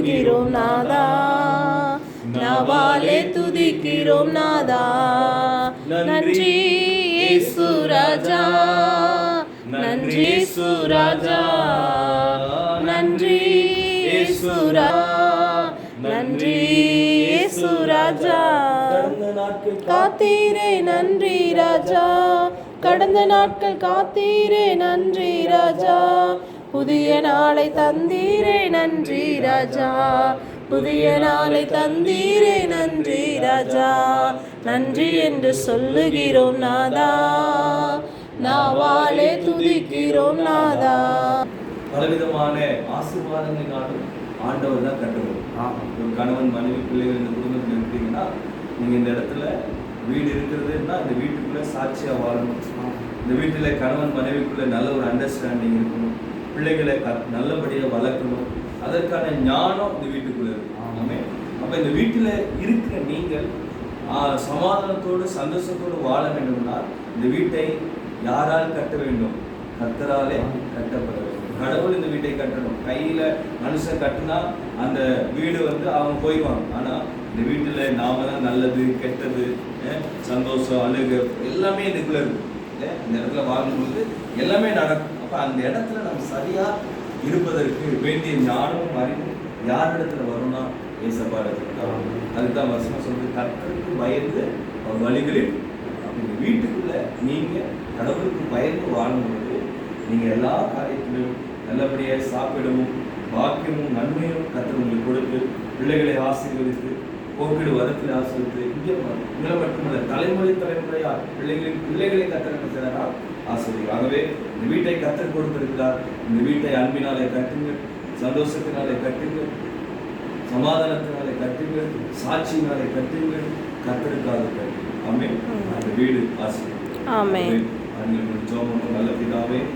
சொல்லுகிறோம் நாதா. நவாலே துதிக்கிறோம் நாதா. நன்றி சுராஜா நன்றி சுராஜா நன்றி சுரா நன்றி சுராஜா காத்தீரே நன்றி ராஜா. கடந்த நாட்கள் காத்தீரே நன்றி ராஜா. புதிய நாளை தந்தீரே நன்றி ராஜா. புதிய நாளை தந்தீரே நன்றி ராஜா. நன்றி என்று சொல்லுகிறோம் நாதா. நாவாலே துதிக்கிறோம் நாதா. பலவிதமான ஆசீர்வாதங்களினாலும் ஆண்டவர் தான் கட்டுவோம் ஒரு கணவன் மனைவி பிள்ளைகள் இந்த குடும்பத்தில் இருக்கிறீங்கன்னா நீங்க இந்த இடத்துல வீடு இருக்கிறதுன்னா இந்த வீட்டுக்குள்ளே சாட்சியாக வாழணும். இந்த வீட்டில் கணவன் மனைவிக்குள்ளே நல்ல ஒரு அண்டர்ஸ்டாண்டிங் இருக்கணும். பிள்ளைகளை க- நல்லபடியா வளர்க்கணும். அதற்கான ஞானம் இந்த வீட்டுக்குள்ள இருக்கும். அப்ப இந்த வீட்டில் இருக்கிற நீங்கள் சமாதானத்தோடு சந்தோஷத்தோடு வாழ வேண்டும்னா இந்த வீட்டை யாரால் கட்ட வேண்டும்? கர்த்தராலே கட்டப்பட வேண்டும். கடவுள் இந்த வீட்டை கட்டணும். கையில மனுஷன் கட்டினா அந்த வீடு வந்து அவங்க போய்வாங்க ஆனா இந்த வீட்டுல நாம தான் நல்லது கெட்டது சந்தோஷம் அழுகு எல்லாமே இதுக்குள்ள இருக்கு. இல்லையா? இந்த இடத்துல வாழும்பொழுது எல்லாமே நடக்கும். அப்ப அந்த இடத்துல நம்ம சரியாக இருப்பதற்கு வேண்டிய ஞானமும் அறிவு யார் இடத்துல வரும்னா ஏசப்பா இடத்துல. தான் அதுதான் வருஷமா சொல்றது கற்றுக்கு பயந்து அவர் வழிகளில் அப்ப இந்த வீட்டுக்குள்ள நீங்க கடவுளுக்கு பயந்து வாழும்பொழுது நீங்க எல்லா காரியத்திலும் நல்லபடியாக சாப்பிடவும் பாக்கியமும் நன்மையும் கத்தர் உங்களுக்கு கொடுத்து பிள்ளைகளை ஆசீர்வதித்து போக்கிடு வரத்தில் ஆசீர்வதித்து இங்கே உங்களை மட்டுமல்ல தலைமுறை தலைமுறையா பிள்ளைகளின் பிள்ளைகளை கத்தர் செய்கிறார் ஆசிரியர் ஆகவே இந்த வீட்டை கத்தர் கொடுத்திருக்கிறார். இந்த வீட்டை அன்பினாலே கட்டுங்கள் சந்தோஷத்தினாலே கட்டுங்கள் சமாதானத்தினாலே கட்டுங்கள் சாட்சியினாலே கட்டுங்கள் கத்தருக்காக கட்டுங்கள். அந்த வீடு ஆசீர்வதிக்கும் ஆமென். அவங்களுக்கு ஜோமனும் நல்ல பிதாவே